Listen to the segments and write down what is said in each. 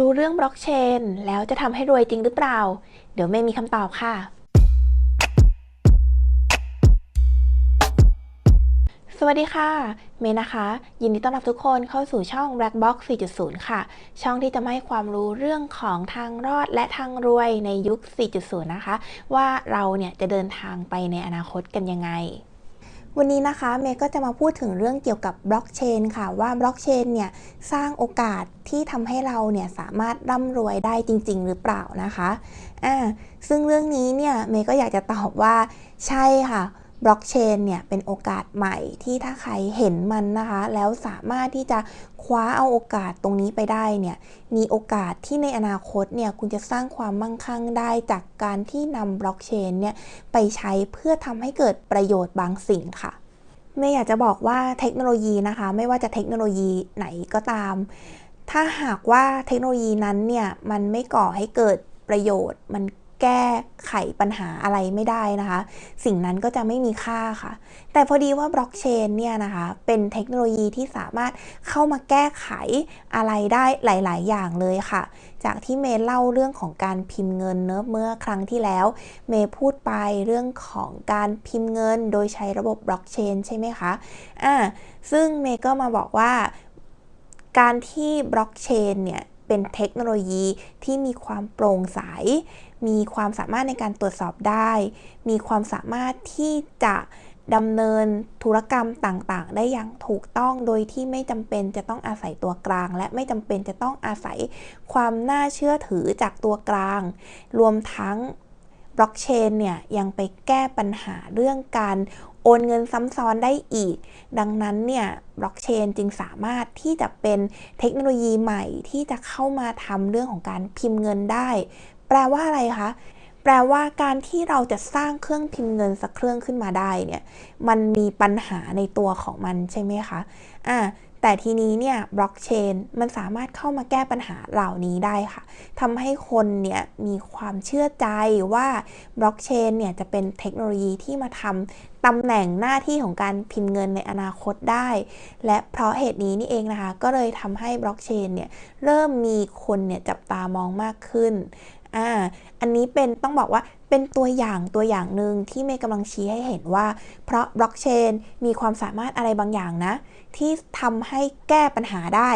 รู้เรื่องบล็อกเชนแล้วจะทำให้รวยจริงหรือเปล่า เดี๋ยวเมย์มีคำตอบค่ะ สวัสดีค่ะ เมย์นะคะ ยินดีต้อนรับทุกคนเข้าสู่ช่อง Blackbox 4.0 ค่ะ ช่องที่จะให้ความรู้เรื่องของทางรอดและทางรวยในยุค 4.0 นะคะ ว่าเราเนี่ยจะเดินทางไปในอนาคตกันยังไง วันนี้นะคะเมย์ก็จะมาพูดถึงเรื่องเกี่ยวกับบล็อกเชนค่ะว่าบล็อกเชนเนี่ยสร้างโอกาสที่ทำให้เราเนี่ยสามารถร่ำรวยได้จริง ๆ หรือเปล่านะคะอ่าซึ่งเรื่องนี้เนี่ยเมย์ก็อยากจะตอบว่าใช่ค่ะ บล็อกเชนเนี่ยเป็นโอกาสใหม่ที่ถ้าใครเห็นมันนะคะ แล้วสามารถที่จะคว้าเอาโอกาสตรงนี้ไปได้เนี่ยมีโอกาสที่ในอนาคตเนี่ยคุณจะสร้างความมั่งคั่งได้จากการที่นำบล็อกเชนเนี่ยไปใช้เพื่อทำให้เกิดประโยชน์บางสิ่งค่ะเมย์อยากจะบอกว่าเทคโนโลยีนะคะ ไม่ว่าจะเทคโนโลยีไหนก็ตาม ถ้าหากว่าเทคโนโลยีนั้นเนี่ยมันไม่ก่อให้เกิดประโยชน์ มัน แก้ไขปัญหาอะไรไม่ได้นะคะ สิ่งนั้นก็จะไม่มีค่าค่ะ แต่พอดีว่าบล็อกเชนเนี่ยนะคะ เป็นเทคโนโลยีที่สามารถเข้ามาแก้ไขอะไรได้หลาย ๆ อย่างเลยค่ะ จากที่เมย์เล่าเรื่องของการพิมพ์เงินเนอะเมื่อครั้งที่แล้ว เมย์พูดไปเรื่องของการพิมพ์เงิน โดยใช้ระบบบล็อกเชนใช่ไหมคะอ่าซึ่งเมย์ก็มาบอกว่า การที่บล็อกเชนเนี่ยเป็นเทคโนโลยีที่มีความโปร่งใส มีความสามารถในการตรวจสอบได้ มีความสามารถที่จะดำเนินธุรกรรมต่างๆ ได้อย่างถูกต้องโดยที่ไม่จำเป็นจะต้องอาศัยตัวกลาง และไม่จำเป็นจะต้องอาศัยความน่าเชื่อถือจากตัวกลาง รวมทั้งบล็อกเชนเนี่ยยังไปแก้ปัญหาเรื่องการโอนเงินซ้ำซ้อนได้อีก ดังนั้นเนี่ยบล็อกเชนจึงสามารถที่จะเป็นเทคโนโลยีใหม่ที่จะเข้ามาทำเรื่องของการพิมพ์เงินได้ แปลว่าอะไรคะ แปลว่าการที่เราจะสร้างเครื่องพิมพ์เงินสักเครื่องขึ้นมาได้เนี่ย มันมีปัญหาในตัวของมันใช่ไหมคะ อ่า แต่ทีนี้เนี่ยบล็อกเชนมันสามารถเข้ามาแก้ปัญหาเหล่านี้ได้ค่ะทำให้คนเนี่ยมีความเชื่อใจว่าบล็อกเชนเนี่ยจะเป็นเทคโนโลยีที่มาทำตำแหน่งหน้าที่ของการพิมพ์เงินในอนาคตได้ และเพราะเหตุนี้นี่เองนะคะ ก็เลยทำให้บล็อกเชนเนี่ยเริ่มมีคนเนี่ยจับตามองมากขึ้น อ่า อันนี้เป็นต้องบอกว่าเป็นตัวอย่างตัวอย่างหนึ่งที่เมย์กำลังชี้ให้เห็นว่า เพราะบล็อกเชนมีความสามารถอะไรบางอย่างนะ ที่ทำให้แก้ปัญหาได้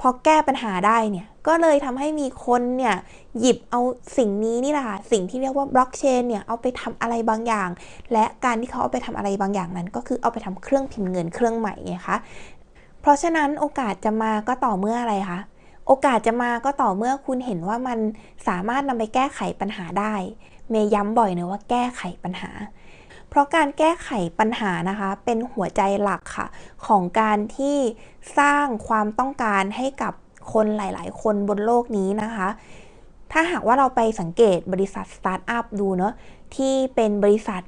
พอแก้ปัญหาได้เนี่ย ก็เลยทำให้มีคนเนี่ยหยิบเอาสิ่งนี้นี่แหละสิ่งที่เรียกว่าบล็อกเชนเนี่ยเอาไปทำอะไรบางอย่าง และการที่เขาเอาไปทำอะไรบางอย่างนั้น ก็คือเอาไปทำเครื่องพิมพ์เงินเครื่องใหม่ไงคะ เพราะฉะนั้นโอกาสจะมาก็ต่อเมื่ออะไรคะ โอกาสจะมาก็ต่อเมื่อคุณเห็นว่ามันสามารถนำไปแก้ไขปัญหาได้ เมย์ย้ำบ่อยเนะว่าแก้ไขปัญหา เพราะการแก้ไขปัญหานะคะ เป็นหัวใจหลักค่ะ ของการที่สร้างความต้องการให้กับคนหลาย ๆ คนบนโลกนี้นะคะ ถ้าหากว่าเราไปสังเกตบริษัทสตาร์ทอัพดูเนาะที่เป็นบริษัท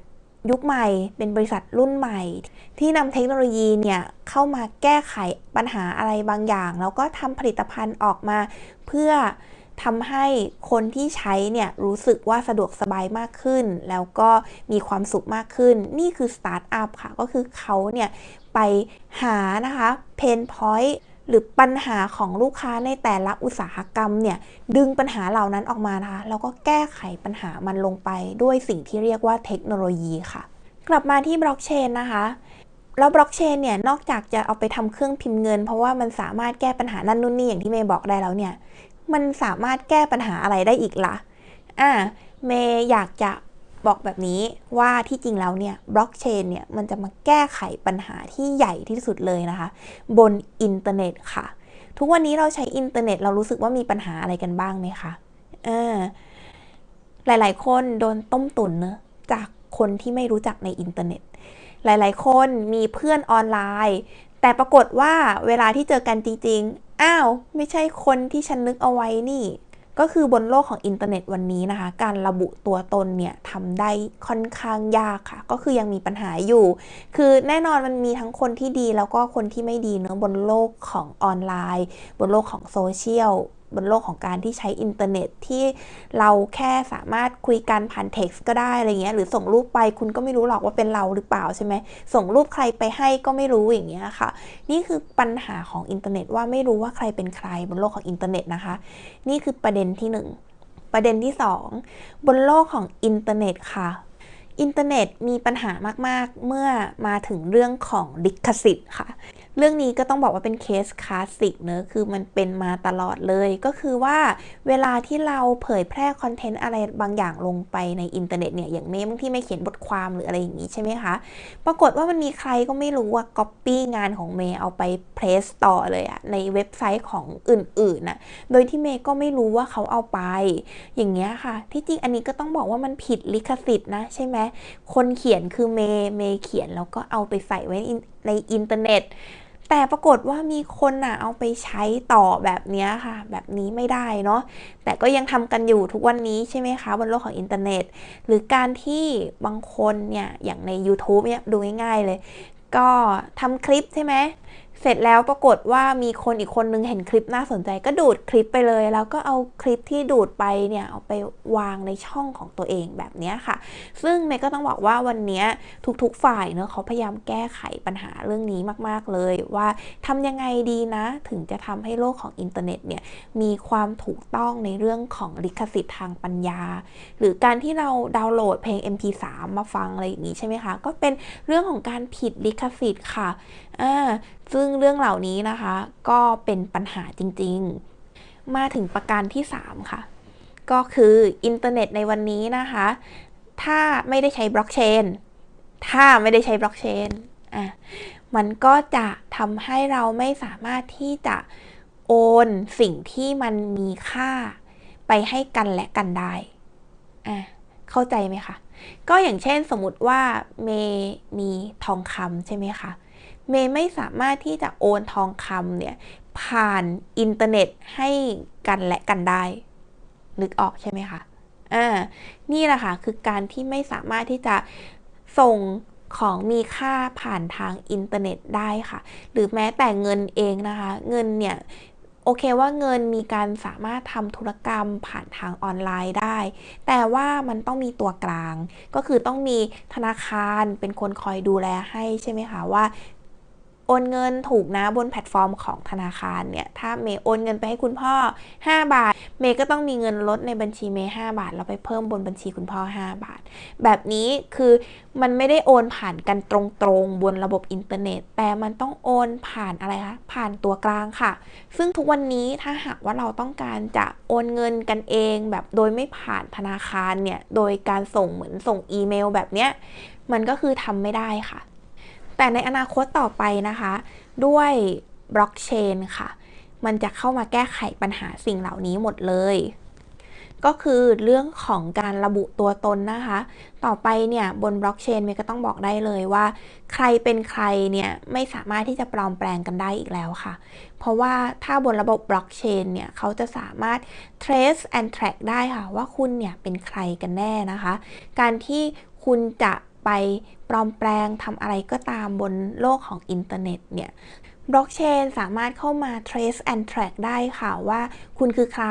ยุคใหม่ เป็นบริษัทรุ่นใหม่ ที่นำเทคโนโลยีเนี่ยเข้ามาแก้ไขปัญหาอะไรบางอย่าง แล้วก็ทำผลิตภัณฑ์ออกมา เพื่อทำให้คนที่ใช้เนี่ยรู้สึกว่าสะดวกสบายมากขึ้น แล้วก็มีความสุขมากขึ้น นี่คือสตาร์ทอัพค่ะ ก็คือเขาเนี่ยไปหานะคะเพนพอยต์ หรือปัญหาของลูกค้าในแต่ละอุตสาหกรรมเนี่ยดึงปัญหาเหล่านั้นออกมานะคะแล้วก็แก้ไขปัญหามันลงไปด้วยสิ่งที่เรียกว่าเทคโนโลยีค่ะ กลับมาที่บล็อกเชนนะคะแล้วบล็อกเชนเนี่ยนอกจากจะเอาไปทำเครื่องพิมพ์เงิน เพราะว่ามันสามารถแก้ปัญหานั่นนู่นนี่อย่างที่เมย์บอกได้แล้วเนี่ยมันสามารถแก้ปัญหาอะไรได้อีกละ่ะอ่าเมย์อยากจะ บอกแบบนี้ว่าที่จริงแล้วเนี่ยบล็อกเชนเนี่ยมันจะมาแก้ไขปัญหาที่ใหญ่ที่สุดเลยนะคะ บนอินเทอร์เน็ตค่ะ ทุกวันนี้เราใช้อินเทอร์เน็ตเรารู้สึกว่ามีปัญหาอะไรกันบ้างไหมคะอ่าหลาย ๆ คนโดนต้มตุ๋นเนะจากคนที่ไม่รู้จักในอินเทอร์เน็ต หลาย ๆ คนมีเพื่อนออนไลน์ แต่ปรากฏว่าเวลาที่เจอกันจริง ๆ อ้าว ไม่ใช่คนที่ฉันนึกเอาไว้นี่ ก็คือบนโลกของอินเทอร์เน็ตวันนี้นะคะ การระบุตัวตนเนี่ยทำได้ค่อนข้างยากค่ะ ก็คือยังมีปัญหาอยู่ คือแน่นอนมันมีทั้งคนที่ดีแล้วก็คนที่ไม่ดีเนอะบนโลกของออนไลน์ บนโลกของโซเชียล บนโลกของการที่ใช้อินเทอร์เน็ตที่เราแค่สามารถคุยกันผ่านเท็กซ์ก็ได้อะไรเงี้ยหรือส่งรูปไปคุณก็ไม่รู้หรอกว่าเป็นเราหรือเปล่าใช่ไหมส่งรูปใครไปให้ก็ไม่รู้อย่างเงี้ยค่ะ นี่คือปัญหาของอินเทอร์เน็ตว่าไม่รู้ว่าใครเป็นใครบนโลกของอินเทอร์เน็ตนะคะ นี่คือประเด็นที่หนึ่งประเด็นที่สองบนโลกของอินเทอร์เน็ตค่ะอินเทอร์เน็ตมีปัญหามาก ๆ เมื่อมาถึงเรื่องของลิขสิทธิ์ค่ะ เรื่องนี้ก็ต้องบอกว่าเป็นเคสคลาสสิกเนอะคือมันเป็นมาตลอดเลย ก็คือว่าเวลาที่เราเผยแพร่คอนเทนต์อะไรบางอย่างลงไปในอินเทอร์เน็ตเนี่ย อย่างเมย์บางที่ไม่เขียนบทความหรืออะไรอย่างนี้ใช่ไหมคะ ปรากฏว่ามันมีใครก็ไม่รู้ว่าก๊อปปี้งานของเมย์เอาไปเพรสต่อเลยอะในเว็บไซต์ของอื่นๆน่ะ โดยที่เมย์ก็ไม่รู้ว่าเขาเอาไป อย่างเงี้ยค่ะ ที่จริงอันนี้ก็ต้องบอกว่ามันผิดลิขสิทธิ์นะใช่ไหมคนเขียนคือเมย์เมย์เขียนแล้วก็เอาไปใส่ไว้ในอินเทอร์เน็ต แต่ปรากฏว่ามีคนน่ะเอาไปใช้ต่อแบบนี้ค่ะ แบบนี้ไม่ได้เนาะแต่ก็ยังทำกันอยู่ทุกวันนี้ใช่ไหมคะบนโลกของอินเทอร์เน็ต หรือการที่บางคนเนี่ยอย่างใน YouTube เนี่ยดูง่ายๆเลย ก็ทำคลิปใช่ไหม เสร็จแล้วปรากฏว่ามีคนอีกคนนึงเห็นคลิปน่าสนใจก็ดูดคลิปไปเลย แล้วก็เอาคลิปที่ดูดไปเนี่ยเอาไปวางในช่องของตัวเองแบบนี้ค่ะ ซึ่งเมย์ก็ต้องบอกว่าวันนี้ทุกๆฝ่ายเนอะเขาพยายามแก้ไขปัญหาเรื่องนี้มาก ๆ เลยว่าทำยังไงดีนะ ถึงจะทำให้โลกของอินเทอร์เน็ตเนี่ยมีความถูกต้องในเรื่องของลิขสิทธิ์ทางปัญญา หรือการที่เราดาวน์โหลดเพลง MP3 มาฟังอะไรอย่างนี้ใช่ไหมคะก็เป็นเรื่องของการผิดลิขสิทธิ์ค่ะอ่าซึ่งเรื่องเหล่านี้นะคะ ก็เป็นปัญหาจริงๆ มาถึงประการที่ 3 ค่ะ ก็คืออินเทอร์เน็ตในวันนี้นะคะ ถ้าไม่ได้ใช้บล็อกเชน ถ้าไม่ได้ใช้บล็อกเชนอะมันก็จะทำให้เราไม่สามารถที่จะโอนสิ่งที่มันมีค่าไปให้กันและกันได้ อะ เข้าใจไหมคะ ก็อย่างเช่นสมมติว่าเมมีทองคำใช่ไหมคะ เมย์ไม่สามารถที่จะโอนทองคำเนี่ยผ่านอินเทอร์เน็ตให้กันและกันได้ นึกออกใช่ไหมคะอ่านี่แหละค่ะคือการที่ไม่สามารถที่จะส่งของมีค่าผ่านทางอินเทอร์เน็ตได้ค่ะ หรือแม้แต่เงินเองนะคะ เงินเนี่ยโอเคว่าเงินมีการสามารถทำธุรกรรมผ่านทางออนไลน์ได้ แต่ว่ามันต้องมีตัวกลาง ก็คือต้องมีธนาคารเป็นคนคอยดูแลให้ใช่ไหมคะว่า โอนเงินถูกนะบนแพลตฟอร์มของธนาคารเนี่ย ถ้าเมย์โอนเงินไปให้คุณพ่อ 5 บาท เมย์ก็ต้องมีเงินลดในบัญชีเมย์5บาท แล้วไปเพิ่มบนบัญชีคุณพ่อ 5 บาท แบบนี้คือมันไม่ได้โอนผ่านกันตรงๆ บนระบบอินเทอร์เน็ต แต่มันต้องโอนผ่านอะไรคะ ผ่านตัวกลางค่ะ ซึ่งทุกวันนี้ถ้าหากว่าเราต้องการจะโอนเงินกันเองแบบโดยไม่ผ่านธนาคารเนี่ย โดยการส่งเหมือนส่งอีเมลแบบเนี้ย มันก็คือทำไม่ได้ค่ะ แต่ในอนาคตต่อไปนะคะ ด้วยบล็อกเชนค่ะ มันจะเข้ามาแก้ไขปัญหาสิ่งเหล่านี้หมดเลย ก็คือเรื่องของการระบุตัวตนนะคะ ต่อไปเนี่ยบนบล็อกเชนเมย์ก็ต้องบอกได้เลยว่า ใครเป็นใครเนี่ยไม่สามารถที่จะปลอมแปลงกันได้อีกแล้วค่ะ เพราะว่าถ้าบนระบบบล็อกเชนเนี่ยเขาจะสามารถ trace and track ได้ค่ะ ว่าคุณเนี่ยเป็นใครกันแน่นะคะ การที่คุณจะ ไปปลอมแปลงทำอะไรก็ตามบนโลกของอินเทอร์เน็ตเนี่ยบล็อกเชนสามารถเข้ามา trace and track ได้ค่ะว่าคุณคือใคร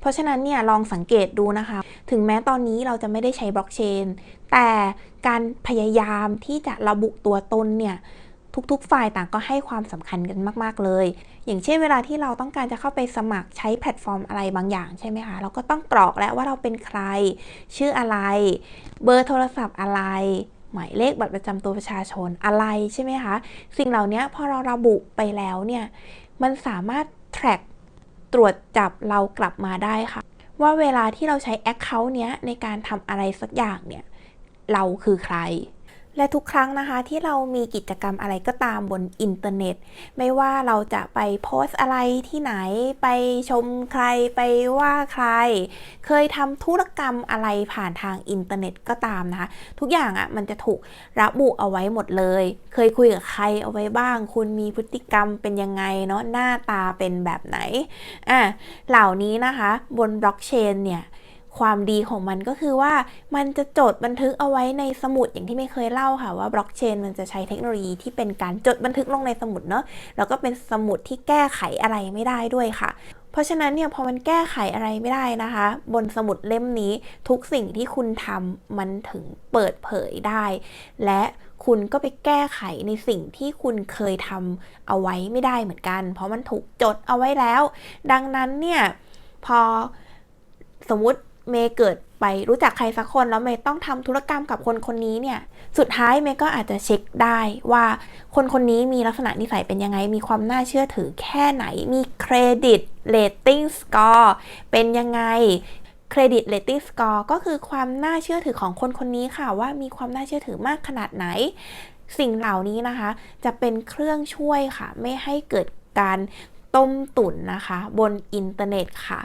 เพราะฉะนั้นเนี่ยลองสังเกตดูนะคะ ถึงแม้ตอนนี้เราจะไม่ได้ใช้บล็อกเชน แต่การพยายามที่จะระบุตัวตนเนี่ยทุกๆ ฝ่ายต่างก็ให้ความสำคัญกันมากๆเลย อย่างเช่นเวลาที่เราต้องการจะเข้าไปสมัครใช้แพลตฟอร์มอะไรบางอย่างใช่ไหมคะ เราก็ต้องกรอกแล้วว่าเราเป็นใคร ชื่ออะไร เบอร์โทรศัพท์อะไร หมายเลขบัตรประจำตัวประชาชนอะไรใช่ไหมคะ สิ่งเหล่านี้พอเราระบุไปแล้วเนี่ย มันสามารถ track ตรวจจับเรากลับมาได้ค่ะ ว่าเวลาที่เราใช้ Account เนี้ยในการทำอะไรสักอย่างเนี่ย เราคือใคร และทุกครั้งนะคะที่เรามีกิจกรรมอะไรก็ตามบนอินเทอร์เน็ต ไม่ว่าเราจะไปโพสอะไรที่ไหนไปชมใครไปว่าใคร เคยทำธุรกรรมอะไรผ่านทางอินเทอร์เน็ตก็ตามนะคะ ทุกอย่างอะ่ะมันจะถูกระบุเอาไว้หมดเลย เคยคุยกับใครเอาไว้บ้าง คุณมีพฤติกรรมเป็นยังไงเนาะหน้าตาเป็นแบบไหนอะเหล่านี้นะคะ บนบล็อกเชนเนี่ย ความดีของมันก็คือว่ามันจะจดบันทึกเอาไว้ในสมุดอย่างที่ไม่เคยเล่าค่ะว่าบล็อกเชนมันจะใช้เทคโนโลยีที่เป็นการจดบันทึกลงในสมุดเนาะแล้วก็เป็นสมุดที่แก้ไขอะไรไม่ได้ด้วยค่ะเพราะฉะนั้นเนี่ยพอมันแก้ไขอะไรไม่ได้นะคะ บนสมุดเล่มนี้ทุกสิ่งที่คุณทำมันถึงเปิดเผยได้ และคุณก็ไปแก้ไขในสิ่งที่คุณเคยทำเอาไว้ไม่ได้เหมือนกัน เพราะมันถูกจดเอาไว้แล้ว ดังนั้นเนี่ยพอสมมติ เมย์เกิดไปรู้จักใครสักคนแล้วเมย์ต้องทำธุรกรรมกับคนคนนี้เนี่ย สุดท้ายเมย์ก็อาจจะเช็คได้ว่าคนคนนี้มีลักษณะนิสัยเป็นยังไง มีความน่าเชื่อถือแค่ไหน มีเครดิตเรตติ้งสกอร์เป็นยังไงเครดิตเรตติ้งสกอร์ก็คือความน่าเชื่อถือของคนคนนี้ค่ะ ว่ามีความน่าเชื่อถือมากขนาดไหน สิ่งเหล่านี้นะคะ จะเป็นเครื่องช่วยค่ะ ไม่ให้เกิดการต้มตุ๋นนะคะ บนอินเทอร์เน็ตค่ะ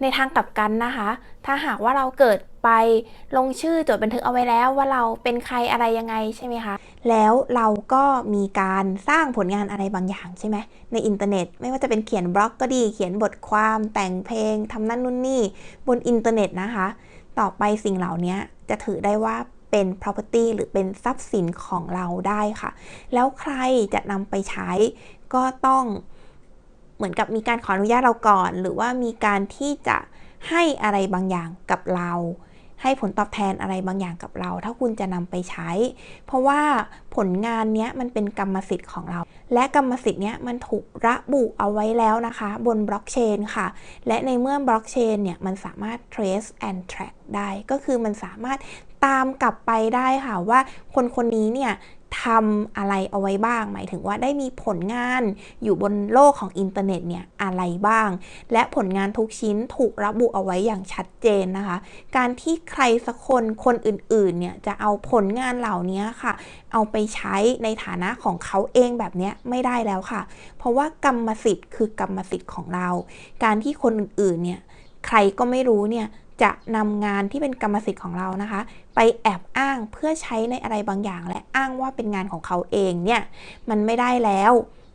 ในทางกลับกันนะคะ ถ้าหากว่าเราเกิดไปลงชื่อจดบันทึกเอาไว้แล้วว่าเราเป็นใครอะไรยังไงใช่ไหมคะ แล้วเราก็มีการสร้างผลงานอะไรบางอย่างใช่ไหมในอินเทอร์เน็ต ไม่ว่าจะเป็นเขียนบล็อกก็ดี เขียนบทความแต่งเพลงทำนั่นนู่นนี่บนอินเทอร์เน็ตนะคะ ต่อไปสิ่งเหล่านี้จะถือได้ว่าเป็น property หรือเป็นทรัพย์สินของเราได้ค่ะ แล้วใครจะนำไปใช้ก็ต้อง เหมือนกับมีการขออนุญาตเราก่อน หรือว่ามีการที่จะให้อะไรบางอย่างกับเรา ให้ผลตอบแทนอะไรบางอย่างกับเรา ถ้าคุณจะนำไปใช้ เพราะว่าผลงานเนี้ยมันเป็นกรรมสิทธิ์ของเรา และกรรมสิทธิ์เนี้ยมันถูกระบุเอาไว้แล้วนะคะ บนบล็อกเชนค่ะ และในเมื่อบล็อกเชนเนี่ยมันสามารถ trace and track ได้ ก็คือมันสามารถตามกลับไปได้ค่ะว่าคนคนนี้เนี่ย ทำอะไรเอาไว้บ้าง หมายถึงว่าได้มีผลงานอยู่บนโลกของอินเทอร์เน็ตเนี่ยอะไรบ้าง และผลงานทุกชิ้นถูกระบุเอาไว้อย่างชัดเจนนะคะ การที่ใครสักคนคนอื่นๆเนี่ยจะเอาผลงานเหล่านี้ค่ะ เอาไปใช้ในฐานะของเขาเองแบบนี้ไม่ได้แล้วค่ะ เพราะว่ากรรมสิทธิ์คือกรรมสิทธิ์ของเรา การที่คนอื่นๆเนี่ยใครก็ไม่รู้เนี่ย จะนำงานที่เป็นกรรมสิทธิ์ของเรานะคะ ไปแอบอ้างเพื่อใช้ในอะไรบางอย่าง และอ้างว่าเป็นงานของเขาเองเนี่ยมันไม่ได้แล้ว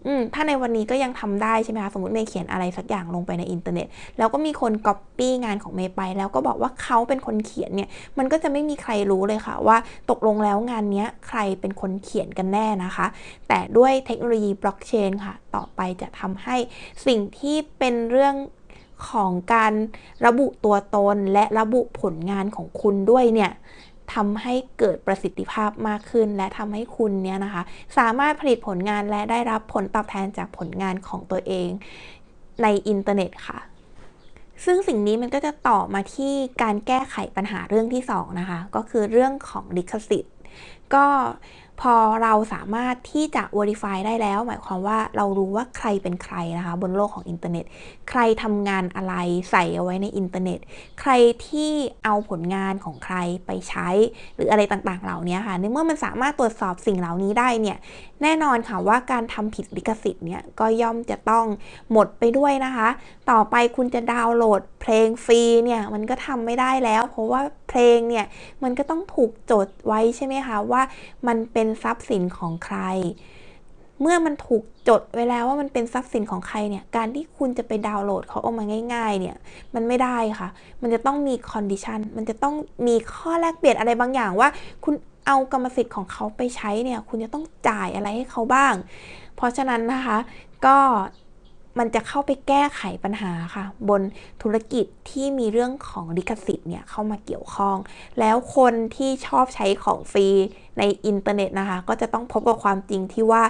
อืมถ้าในวันนี้ก็ยังทำได้ใช่ไหมคะสมมติเมย์เขียนอะไรสักอย่างลงไปในอินเทอร์เน็ต แล้วก็มีคนก๊อปปี้งานของเมย์ไป แล้วก็บอกว่าเขาเป็นคนเขียนเนี่ย มันก็จะไม่มีใครรู้เลยค่ะ ว่าตกลงแล้วงานนี้ใครเป็นคนเขียนกันแน่นะคะ แต่ด้วยเทคโนโลยีบล็อกเชนค่ะ ต่อไปจะทำให้สิ่งที่เป็นเรื่อง ของการระบุตัวตนและระบุผลงานของคุณด้วยเนี่ยทำให้เกิดประสิทธิภาพมากขึ้น และทำให้คุณเนี่ยนะคะ สามารถผลิตผลงานและได้รับผลตอบแทนจากผลงานของตัวเองในอินเทอร์เน็ตค่ะ ซึ่งสิ่งนี้มันก็จะต่อมาที่การแก้ไขปัญหาเรื่องที่2นะคะ ก็คือเรื่องของลิขสิทธิ์ ก็ พอเราสามารถที่จะ verify ได้แล้ว หมายความว่าเรารู้ว่าใครเป็นใครนะคะ บนโลกของอินเทอร์เน็ต ใครทำงานอะไรใส่เอาไว้ในอินเทอร์เน็ต ใครที่เอาผลงานของใครไปใช้ หรืออะไรต่างๆ เหล่านี้ค่ะในเมื่อมันสามารถตรวจสอบสิ่งเหล่านี้ได้เนี่ยแน่นอนค่ะว่าการทำผิดลิขสิทธิ์เนี่ยก็ย่อมจะต้องหมดไปด้วยนะคะต่อไปคุณจะดาวน์โหลดเพลงฟรีเนี่ยมันก็ทำไม่ได้แล้ว เพราะว่าเพลงเนี่ยมันก็ต้องถูกจดไว้ใช่ไหมคะว่ามันเป็นทรัพย์สินของใคร เมื่อมันถูกจดไว้แล้วว่ามันเป็นทรัพย์สินของใครเนี่ยการที่คุณจะไปดาวน์โหลดเขาออกมาง่าย ๆ เนี่ยมันไม่ได้ค่ะ มันจะต้องมีคอนดิชันมันจะต้องมีข้อแลกเปลี่ยนอะไรบางอย่างว่า คุณเอากรรมสิทธิ์ของเขาไปใช้เนี่ยคุณจะต้องจ่ายอะไรให้เขาบ้าง เพราะฉะนั้นนะคะก็ มันจะเข้าไปแก้ไขปัญหาค่ะ บนธุรกิจที่มีเรื่องของลิขสิทธิ์เนี่ยเข้ามาเกี่ยวข้อง แล้วคนที่ชอบใช้ของฟรีในอินเทอร์เน็ตนะคะ ก็จะต้องพบกับความจริงที่ว่า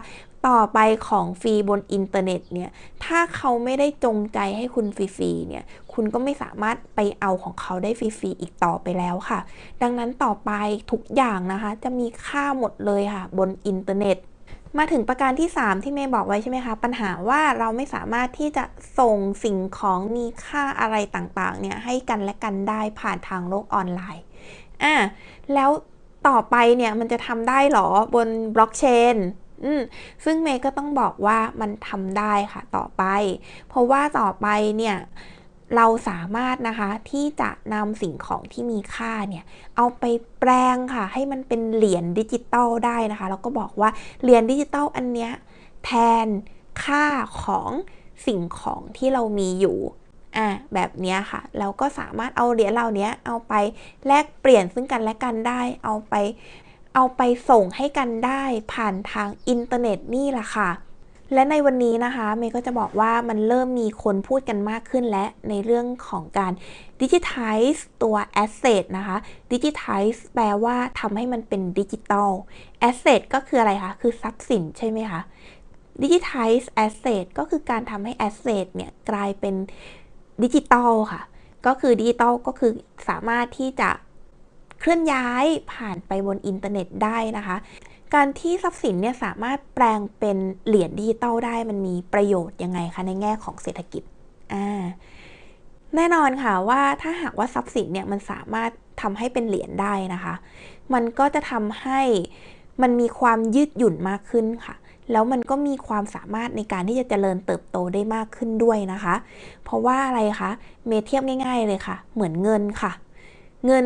ต่อไปของฟรีบนอินเทอร์เน็ตเนี่ย ถ้าเขาไม่ได้จงใจให้คุณฟรีๆเนี่ย คุณก็ไม่สามารถไปเอาของเขาได้ฟรีๆอีกต่อไปแล้วค่ะ ดังนั้นต่อไปทุกอย่างนะคะ จะมีค่าหมดเลยค่ะ บนอินเทอร์เน็ต มาถึงประการที่ 3 ที่เมย์บอกไว้ใช่ไหมคะ ปัญหาว่าเราไม่สามารถที่จะส่งสิ่งของมีค่าอะไรต่างๆ เนี่ยให้กันและกันได้ผ่านทางโลกออนไลน์อะแล้วต่อไปเนี่ยมันจะทำได้หรอบนบล็อกเชนอืมซึ่งเมย์ก็ต้องบอกว่ามันทำได้ค่ะต่อไป เพราะว่าต่อไปเนี่ย เราสามารถนะคะที่จะนำสิ่งของที่มีค่าเนี่ยเอาไปแปลงค่ะ ให้มันเป็นเหรียญดิจิตอลได้นะคะแล้วก็บอกว่าเหรียญดิจิตอลอันเนี้ยแทนค่าของสิ่งของที่เรามีอยู่อะแบบนี้ค่ะแล้วก็สามารถเอาเหรียญเหล่านี้เอาไปแลกเปลี่ยนซึ่งกันและกันได้ เอาไปเอาไปส่งให้กันได้ผ่านทางอินเทอร์เน็ตนี่แหละค่ะ และในวันนี้นะคะเมย์ก็จะบอกว่ามันเริ่มมีคนพูดกันมากขึ้นและในเรื่องของการ digitize ตัว asset นะคะ digitize แปลว่าทำให้มันเป็นดิจิตอล asset ก็คืออะไรคะ คือทรัพย์สินใช่ไหมคะ digitize asset ก็คือการทำให้ asset เนี่ยกลายเป็นดิจิตอลค่ะ ก็คือดิจิตอลก็คือสามารถที่จะเคลื่อนย้ายผ่านไปบนอินเทอร์เน็ตได้นะคะ การที่ทรัพย์สินเนี่ยสามารถแปลงเป็นเหรียญดิจิตอลได้มันมีประโยชน์ยังไงคะในแง่ของเศรษฐกิจอ่าแน่นอนค่ะว่าถ้าหากว่าทรัพย์สินเนี่ยมันสามารถทำให้เป็นเหรียญได้นะคะ มันก็จะทำให้มันมีความยืดหยุ่นมากขึ้นค่ะ แล้วมันก็มีความสามารถในการที่จะเจริญเติบโตได้มากขึ้นด้วยนะคะ เพราะว่าอะไรคะ เมเทียบง่าย ๆเลยค่ะ เหมือนเงินค่ะ เงิน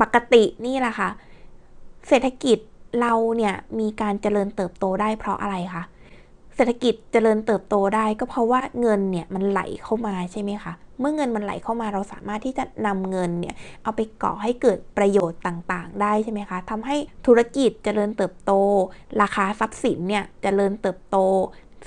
ปกตินี่แหละค่ะ เศรษฐกิจ เราเนี่ยมีการเจริญเติบโตได้เพราะอะไรคะเศรษฐกิจเจริญเติบโตได้ก็เพราะว่าเงินเนี่ยมันไหลเข้ามาใช่ไหมคะเมื่อเงินมันไหลเข้ามาเราสามารถที่จะนำเงินเนี่ยเอาไปก่อให้เกิดประโยชน์ต่างๆ ได้ใช่ไหมคะทำให้ธุรกิจเจริญเติบโต ราคาทรัพย์สินเนี่ยเจริญเติบโต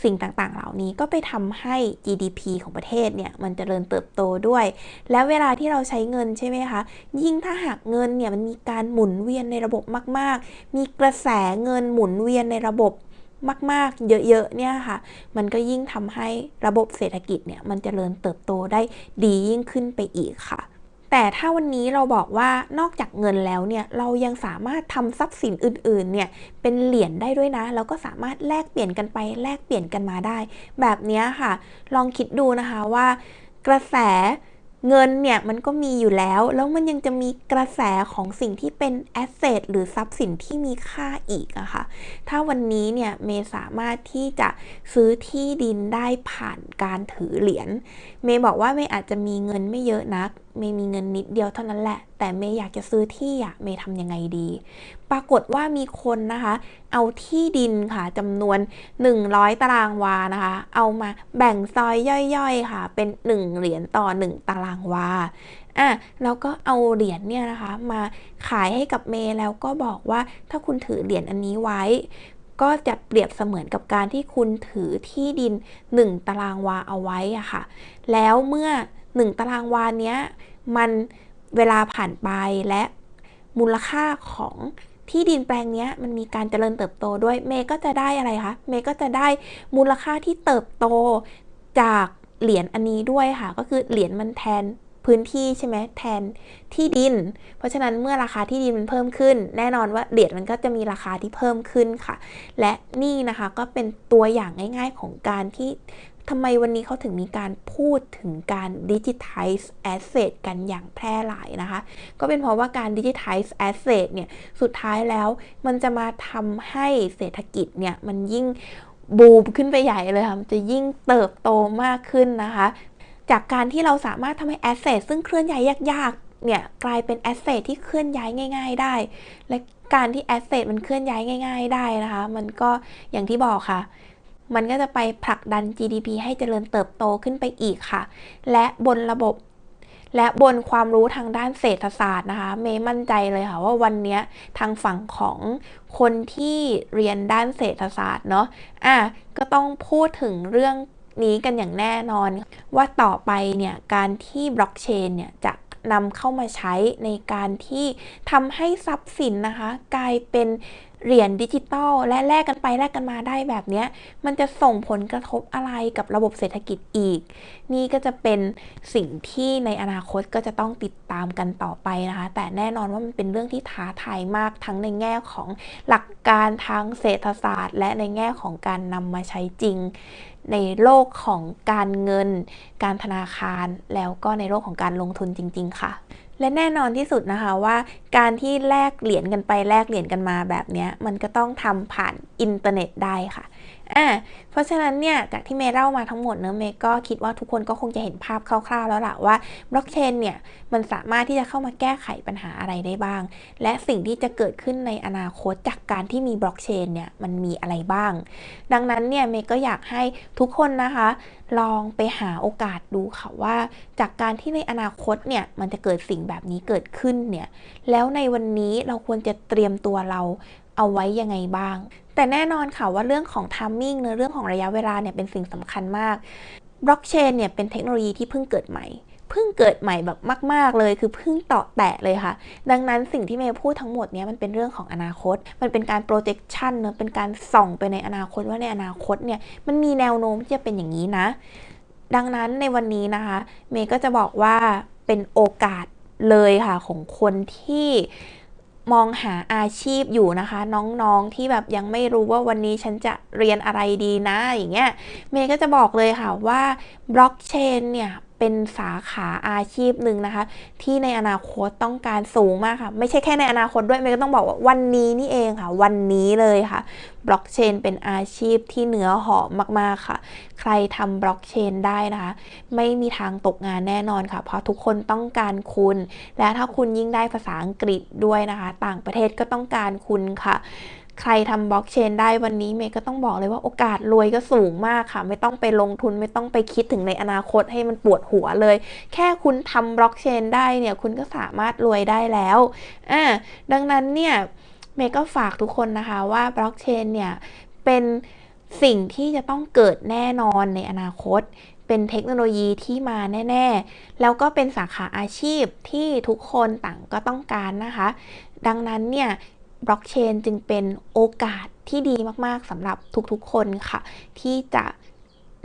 สิ่งต่างๆ เหล่านี้ก็ไปทำให้ GDP ของประเทศเนี่ยมันจเจริญเติบโตด้วย แล้วเวลาที่เราใช้เงินใช่ไหมคะ ยิ่งถ้าหากเงินเนี่ยมันมีการหมุนเวียนในระบบมาก ๆ มีกระแสเงินหมุนเวียนในระบบมาก ๆ เยอะๆ เนี่ยค่ะ มันก็ยิ่งทำให้ระบบเศรษฐกิจเนี่ยมันจเจริญเติบโตได้ดียิ่งขึ้นไปอีกค่ะ แต่ถ้าวันนี้เราบอกว่านอกจากเงินแล้วเนี่ยเรายังสามารถทำทรัพย์สินอื่นๆเนี่ยเป็นเหรียญได้ด้วยนะ แล้วก็สามารถแลกเปลี่ยนกันไปแลกเปลี่ยนกันมาได้ แบบนี้ค่ะ ลองคิดดูนะคะว่ากระแส เงินเนี่ยมันก็มีอยู่แล้ว แล้วมันยังจะมีกระแสของสิ่งที่เป็นแอสเซทหรือทรัพย์สินที่มีค่าอีกอะคะ่ะ ถ้าวันนี้เนี่ยเมย์สามารถที่จะซื้อที่ดินได้ผ่านการถือเหรียญ เมย์บอกว่าเมย์อาจจะมีเงินไม่เยอะนัก เมย์มีเงินนิดเดียวเท่านั้นแหละ แต่เมย์อยากจะซื้อที่อะเมย์ทำยังไงดี ปรากฏว่ามีคนนะคะ เอาที่ดินค่ะจำนวน 100 ตารางวานะคะ เอามาแบ่งซอยย่อยๆค่ะ เป็น 1 เหรียญต่อ 1 ตารางวาอะแล้วก็เอาเหรียญเนี่ยนะคะ มาขายให้กับเมย์แล้วก็บอกว่าถ้าคุณถือเหรียญอันนี้ไว้ ก็จะเปรียบเสมือนกับการที่คุณถือที่ดิน 1 ตารางวาเอาไว้อะค่ะ แล้วเมื่อ 1 ตารางวาเนี้ยมันเวลาผ่านไปและมูลค่าของ ที่ดินแปลงนี้มันมีการเจริญเติบโตด้วยเมย์ก็จะได้อะไรคะเมย์ก็จะได้มูลค่าที่เติบโตจากเหรียญอันนี้ด้วยค่ะ ก็คือเหรียญมันแทนพื้นที่ใช่ไหมแทนที่ดิน เพราะฉะนั้นเมื่อราคาที่ดินมันเพิ่มขึ้น แน่นอนว่าเหรียญมันก็จะมีราคาที่เพิ่มขึ้นค่ะ และนี่นะคะก็เป็นตัวอย่างง่าย ๆ ของการที่ ทำไมวันนี้เขาถึงมีการพูดถึงการ digitize asset กันอย่างแพร่หลายนะคะ ก็เป็นเพราะว่าการ digitize asset เนี่ยสุดท้ายแล้วมันจะมาทำให้เศรษฐกิจเนี่ยมันยิ่งบูมขึ้นไปใหญ่เลยค่ะมันจะยิ่งเติบโตมากขึ้นนะคะ จากการที่เราสามารถทำให้ asset ซึ่งเคลื่อนย้ายยากๆเนี่ยกลายเป็น asset ที่เคลื่อนย้ายง่าย ๆ ได้ และการที่ asset มันเคลื่อนย้ายง่าย ๆ ได้นะคะ มันก็อย่างที่บอกค่ะ มันก็จะไปผลักดัน GDP ให้เจริญเติบโตขึ้นไปอีกค่ะ และบนระบบ และบนความรู้ทางด้านเศรษฐศาสตร์นะคะ เมย์มั่นใจเลยค่ะว่าวันนี้ทางฝั่งของคนที่เรียนด้านเศรษฐศาสตร์เนาะอะก็ต้องพูดถึงเรื่องนี้กันอย่างแน่นอน ว่าต่อไปเนี่ยการที่บล็อกเชนเนี่ยจะนำเข้ามาใช้ในการที่ทำให้ทรัพย์สินนะคะ กลายเป็น เหรียญดิจิตอลและแลกกันไปแลกกันมาได้แบบนี้มันจะส่งผลกระทบอะไรกับระบบเศรษฐกิจอีก นี่ก็จะเป็นสิ่งที่ในอนาคตก็จะต้องติดตามกันต่อไปนะคะ แต่แน่นอนว่ามันเป็นเรื่องที่ท้าทายมากทั้งในแง่ของหลักการทางเศรษฐศาสตร์ และในแง่ของการนำมาใช้จริง ในโลกของการเงิน การธนาคาร แล้วก็ในโลกของการลงทุนจริง ๆ ค่ะ และแน่นอนที่สุดนะคะว่าการที่แลกเหรียญกันไปแลกเหรียญกันมาแบบนี้มันก็ต้องทำผ่านอินเทอร์เน็ตได้ค่ะ อ่าเพราะฉะนั้นเนี่ยจากที่เมย์เล่ามาทั้งหมดเนอะเมย์ก็คิดว่าทุกคนก็คงจะเห็นภาพคร่าวๆ แล้วล่ะว่าบล็อกเชนเนี่ยมันสามารถที่จะเข้ามาแก้ไขปัญหาอะไรได้บ้าง และสิ่งที่จะเกิดขึ้นในอนาคตจากการที่มีบล็อกเชนเนี่ยมันมีอะไรบ้าง ดังนั้นเนี่ยเมย์ก็อยากให้ทุกคนนะคะ ลองไปหาโอกาสดูค่ะว่า จากการที่ในอนาคตเนี่ยมันจะเกิดสิ่งแบบนี้เกิดขึ้นเนี่ยแล้วในวันนี้เราควรจะเตรียมตัวเรา เอาไว้ยังไงบ้าง แต่แน่นอนค่ะว่าเรื่องของ timing เนอเรื่องของระยะเวลาเนี่ยเป็นสิ่งสำคัญมากบล็อกเชนเนี่ยเป็นเทคโนโลยีที่เพิ่งเกิดใหม่เพิ่งเกิดใหม่แบบมาก ๆ เลย คือเพิ่งตาะแตะเลยค่ะ ดังนั้นสิ่งที่เมย์พูดทั้งหมดเนี้ยมันเป็นเรื่องของอนาคต มันเป็นการ projection เนอะเป็นการส่องไปในอนาคตว่าในอนาคตเนี่ยมันมีแนวโน้มที่จะเป็นอย่างนี้นะ ดังนั้นในวันนี้นะคะ เมย์ก็จะบอกว่าเป็นโอกาสเลยค่ะของคนที่ มองหาอาชีพอยู่นะคะ น้องๆที่แบบยังไม่รู้ว่าวันนี้ฉันจะเรียนอะไรดีนะอย่างเงี้ยเมย์ก็จะบอกเลยค่ะว่าบล็อกเชนเนี่ย เป็นสาขาอาชีพหนึ่งนะคะ ที่ในอนาคตต้องการสูงมากค่ะ ไม่ใช่แค่ในอนาคตด้วยเมย์ก็ต้องบอกว่าวันนี้นี่เองค่ะ วันนี้เลยค่ะบล็อกเชนเป็นอาชีพที่เนื้อหอมมากๆค่ะ ใครทำบล็อกเชนได้นะคะ ไม่มีทางตกงานแน่นอนค่ะ เพราะทุกคนต้องการคุณ และถ้าคุณยิ่งได้ภาษาอังกฤษด้วยนะคะ ต่างประเทศก็ต้องการคุณค่ะ ใครทำบล็อกเชนได้วันนี้เมย์ก็ต้องบอกเลยว่าโอกาสรวยก็สูงมากค่ะ ไม่ต้องไปลงทุนไม่ต้องไปคิดถึงในอนาคตให้มันปวดหัวเลย แค่คุณทำบล็อกเชนได้เนี่ยคุณก็สามารถรวยได้แล้วอ่าดังนั้นเนี่ยเมย์ก็ฝากทุกคนนะคะว่าบล็อกเชนเนี่ยเป็นสิ่งที่จะต้องเกิดแน่นอนในอนาคต เป็นเทคโนโลยีที่มาแน่ ๆ แล้วก็เป็นสาขาอาชีพที่ทุกคนต่างก็ต้องการนะคะ ดังนั้นเนี่ย บล็อกเชนจึงเป็นโอกาสที่ดีมาก ๆสำหรับทุกๆคนค่ะ ที่จะ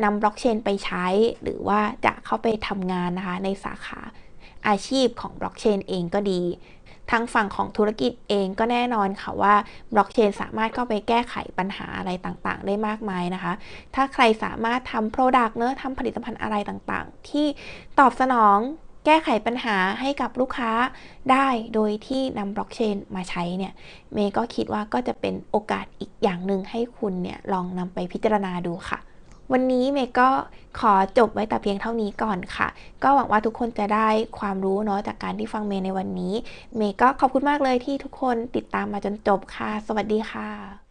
นำบล็อกเชนไปใช้ หรือว่าจะเข้าไปทำงานนะคะ ในสาขาอาชีพของบล็อกเชนเองก็ดีทางฝั่งของธุรกิจเองก็แน่นอนค่ะว่าบล็อกเชนสามารถเข้าไปแก้ไขปัญหาอะไรต่างๆ ได้มากมายนะคะ ถ้าใครสามารถทำ Product เนื้อทำผลิตภัณฑ์อะไรต่างๆ ที่ตอบสนอง แก้ไขปัญหาให้กับลูกค้าได้โดยที่นำบล็อกเชนมาใช้เนี่ยเมย์ก็คิดว่าก็จะเป็นโอกาสอีกอย่างหนึ่งให้คุณเนี่ยลองนำไปพิจารณาดูค่ะ วันนี้เมย์ก็ขอจบไว้แต่เพียงเท่านี้ก่อนค่ะ ก็หวังว่าทุกคนจะได้ความรู้เนาะจากการที่ฟังเมย์ในวันนี้ เมย์ก็ขอบคุณมากเลยที่ทุกคนติดตามมาจนจบค่ะ สวัสดีค่ะ